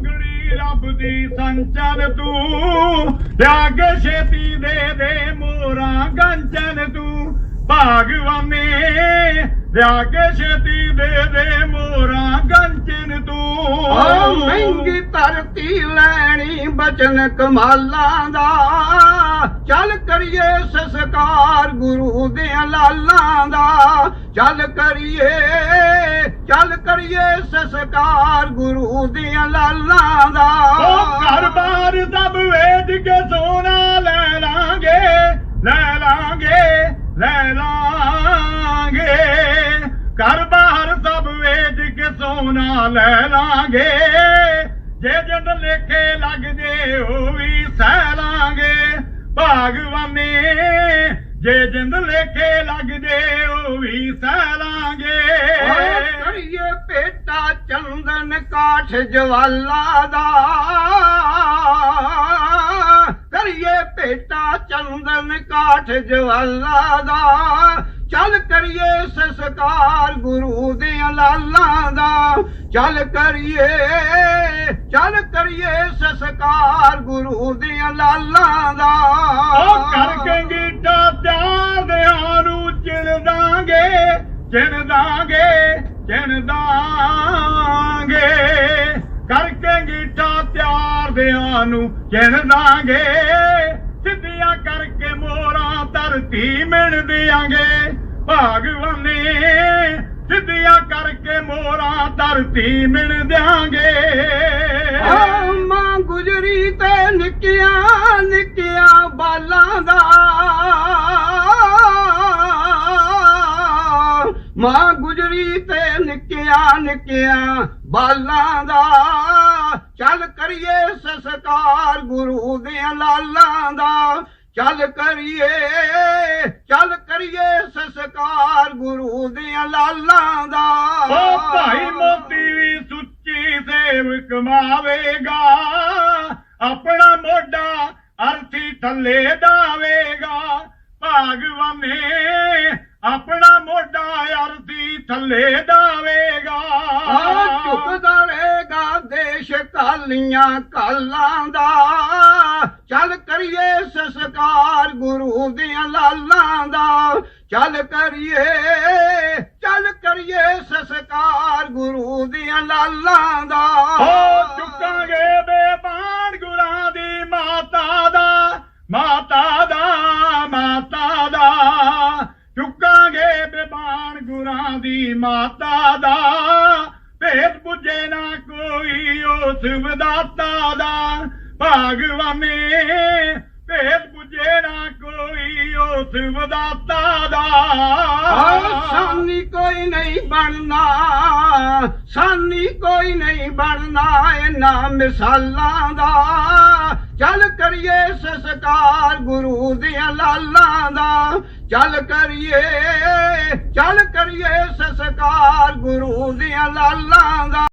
ਮੰਗਣੀ ਰੱਬ ਦੀ ਸੰਚਨ ਤੂੰ। ਲਿਆਗ ਛੇਤੀ ਦੇ ਦੇ ਮੋਰਾ ਗੰਚਨ ਤੂੰ। ਭਾਗਵਾਨੇ ਲਿਆਗ ਛੇਤੀ ਦੇ ਦੇ ਮੋਰਾ ਗੰਚਨ ਤੂੰ। ਓ ਮਹਿੰਗੀ ਧਰਤੀ ਲੈਣੀ ਬਚਨ ਕਮਾਲਾਂ ਦਾ। ਚੱਲ ਕਰੀਏ ਸਸਕਾਰ ਗੁਰੂ ਦੇ ਲਾਲਾਂ ਦਾ। ਚੱਲ ਕਰੀਏ ਚੱਲ ਕਰੀਏ ਸਸਕਾਰ ਗੁਰੂ ਦੀਆਂ ਲਾਲਾਂ ਦਾ। ਉਹ ਘਰ ਬਾਰ ਸਭ ਵੇਚ ਕੇ ਸੋਨਾ ਲੈ ਲਾਂਗੇ ਲੈ ਲਾਂਗੇ ਲੈ ਲਾਂਗੇ। ਘਰ ਬਾਰ ਸਭ ਵੇਚ ਕੇ ਸੋਨਾ ਲੈ ਲਾਂਗੇ, ਜੇ ਜਦ ਲੇਖੇ ਲੱਗਦੇ ਉਹ ਵੀ ਸਹਿ ਲਾਂਗੇ। ਭਾਗਵਾਨੇ ਜੇ ਜਿੰਦ ਲੇਖੇ ਲੱਗਦੇ, ਉਹ ਵੀ ਸਹਿ ਓ ਲਾਂਗੇ ਕਰੀਏ ਪੇਟਾ ਚੰਦਨ ਕਾਠ ਜਵਾਲਾ ਦਾ। ਕਰੀਏ ਪੇਟਾ ਚੰਦਨ ਕਾਠ ਜਵਾਲਾ ਦਾ। ਚੱਲ ਕਰੀਏ ਸਸਕਾਰ ਗੁਰੂ ਦੇ ਲਾਲਾਂ ਦਾ। ਚੱਲ ਕਰੀਏ ਚੱਲ ਕਰੀਏ ਸਸਕਾਰ ਗੁਰੂ ਦੇ ਲਾਲਾਂ ਦਾ। ਚਿਣ ਦਾਂਗੇ ਚਿਣ ਦਾਂਗੇ। ਕਰਕੇ ਗੀਟਾ ਪਿਆਰ ਦਿਆਂ ਨੂੰ ਚਿਣ ਦਾਂਗੇ। ਸਿੱਧੀਆਂ ਕਰਕੇ ਮੋਰਾਂ ਧਰਤੀ ਮਿਣ ਦਿਆਂਗੇ। ਭਾਗਵਾਨੇ, ਸਿੱਧੀਆਂ ਕਰਕੇ ਮੋਰਾਂ ਧਰਤੀ ਮਿਣ ਦਿਆਂਗੇ। ਮਾਂ ਗੁਜਰੀ ਤੇ ਨਿੱਕੀਆਂ ਨਿੱਕੀਆਂ ਬਾਲਾਂ ਦਾ। ਚੱਲ ਕਰੀਏ ਸਸਕਾਰ ਗੁਰੂ ਦੇ ਲਾਲਾਂ ਦਾ। ਚੱਲ ਕਰੀਏ ਚੱਲ ਕਰੀਏ ਸਸਕਾਰ ਗੁਰੂ ਦੇ ਲਾਲਾਂ ਦਾ। ਓ ਭਾਈ ਮੋਤੀ ਵੀ ਸੁੱਚੀ ਸੇਵ ਕਮਾਵੇਗਾ ਆਪਣਾ ਮੋਢਾ ਅਰਥੀ ਥੱਲੇ ਡਾਵੇਗਾ। ਭਾਗਵਾਨੇ ਆਪਣਾ ਅਰਥੀ ਥੱਲੇ ਆ ਰਹੇਗਾ ਦੇਸ਼ ਕਾਲੀਆਂ ਕਾਲਾਂ ਦਾ। ਚੱਲ ਕਰੀਏ ਸੰਸਕਾਰ ਗੁਰੂ ਦੀਆਂ ਲਾਲਾਂ ਦਾ। ਚੱਲ ਕਰੀਏ ਚੱਲ ਕਰੀਏ ਸੰਸਕਾਰ ਗੁਰੂ ਦੀਆਂ ਲਾਲਾਂ ਦਾ। ਹੋ ਚੁੱਕਾਂਗੇ ਬੇਬਾਨ ਗੁਰਾਂ ਦੀ ਮਾਤਾ ਦਾ। ਮਾਤਾ ਮਾਤਾ ਦਾ, ਭੇਦ ਪੁੱਜੇ ਨਾ ਕੋਈ ਉਸ ਵਿਦਾਤਾ ਦਾ। ਭਾਗਵਾਨੇ, ਭੇਦ ਪੁੱਜੇ ਨਾ ਕੋਈ ਉਸ ਵਿਦਾਤਾ ਦਾ। ਸਾਨੀ ਕੋਈ ਨਹੀਂ ਬਣਨਾ, ਸਾਨੀ ਕੋਈ ਨਹੀਂ ਬਣਨਾ ਇਹਨਾਂ ਮਿਸਾਲਾਂ ਦਾ। ਚੱਲ ਕਰੀਏ ਸਸਕਾਰ ਗੁਰੂ ਦੀਆਂ ਲਾਲਾਂ ਦਾ। ਚੱਲ ਕਰੀਏ ਚੱਲ ਕਰੀਏ ਸਸਕਾਰ ਗੁਰੂ ਦੀਆਂ ਲਾਲਾਂ ਦਾ।